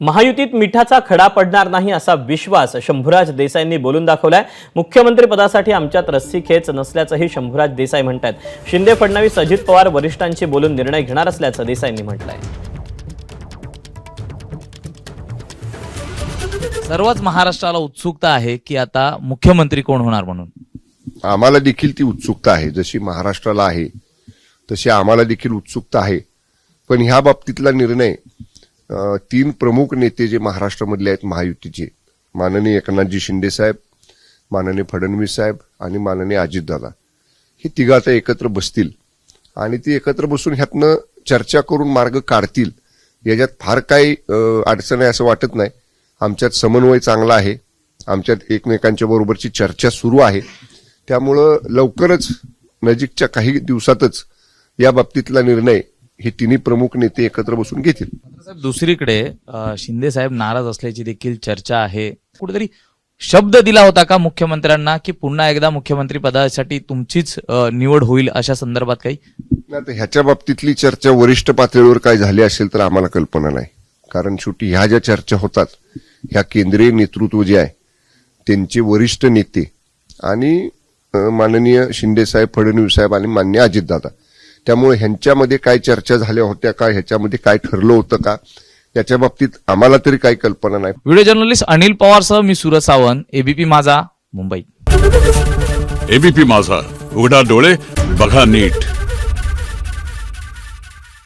महायुतीत मिठाचा खडा पडणार नाही असा विश्वास शंभूराज देसाईंनी बोलून दाखवलाय. मुख्यमंत्री पदासाठी आमच्यात रस्सी खेच नसल्याचंही शंभूराज देसाई म्हणतात शिंदे फडणवीस अजित पवार वरिष्ठांशी बोलून निर्णय घेणार असल्याचं देसाईंनी म्हटलंय. सर्वच महाराष्ट्राला उत्सुकता आहे की आता मुख्यमंत्री कोण होणार म्हणून? आम्हाला देखील ती उत्सुकता आहे. जशी महाराष्ट्राला आहे तशी आम्हाला देखील उत्सुकता आहे. पण ह्या बाबतीतला निर्णय तीन प्रमुख नेते जे महाराष्ट्रामधले आहेत महायुतीचे. माननीय एकनाथजी शिंदे साहेब माननीय फडणवीस साहेब आणि माननीय अजितदादा. हे तिघं आता एकत्र बसतील. आणि ती एकत्र बसून ह्यातनं चर्चा करून मार्ग काढतील. याच्यात फार काही अडचण आहे असं वाटत नाही. आमच्यात समन्वय चांगला आहे. आमच्यात एकमेकांच्या बरोबरची चर्चा सुरू आहे. त्यामुळं लवकरच नजीकच्या काही दिवसातच या बाबतीतला निर्णय हे तिन्ही प्रमुख नेते एकत्र बसून घेतील. दुसरीकडे शिंदे साहेब नाराज असल्याची देखील चर्चा आहे. कुठेतरी शब्द दिला होता का मुख्यमंत्र्यांना की पुन्हा एकदा मुख्यमंत्री पदासाठी तुमचीच निवड होईल अशा संदर्भात काही? नाही, ह्याच्या बाबतीतली चर्चा वरिष्ठ पातळीवर काय झाली असेल तर आम्हाला कल्पना नाही. कारण शेवटी ह्या ज्या चर्चा होतात ह्या केंद्रीय नेतृत्व जे आहे त्यांचे वरिष्ठ नेते आणि माननीय शिंदे साहेब फडणवीस साहेब आणि मान्य अजितदादा त्यामुळे ह्यांच्यामध्ये काय चर्चा झाल्या होत्या का? ह्याच्यामध्ये काय ठरलं होतं का? याच्या बाबतीत आम्हाला तरी काही कल्पना नाही. व्हिडिओ जर्नलिस्ट अनिल पवारसह मी सुरज सावंत एबीपी माझा मुंबई. एबीपी माझा उघडा डोळे बघा नीट.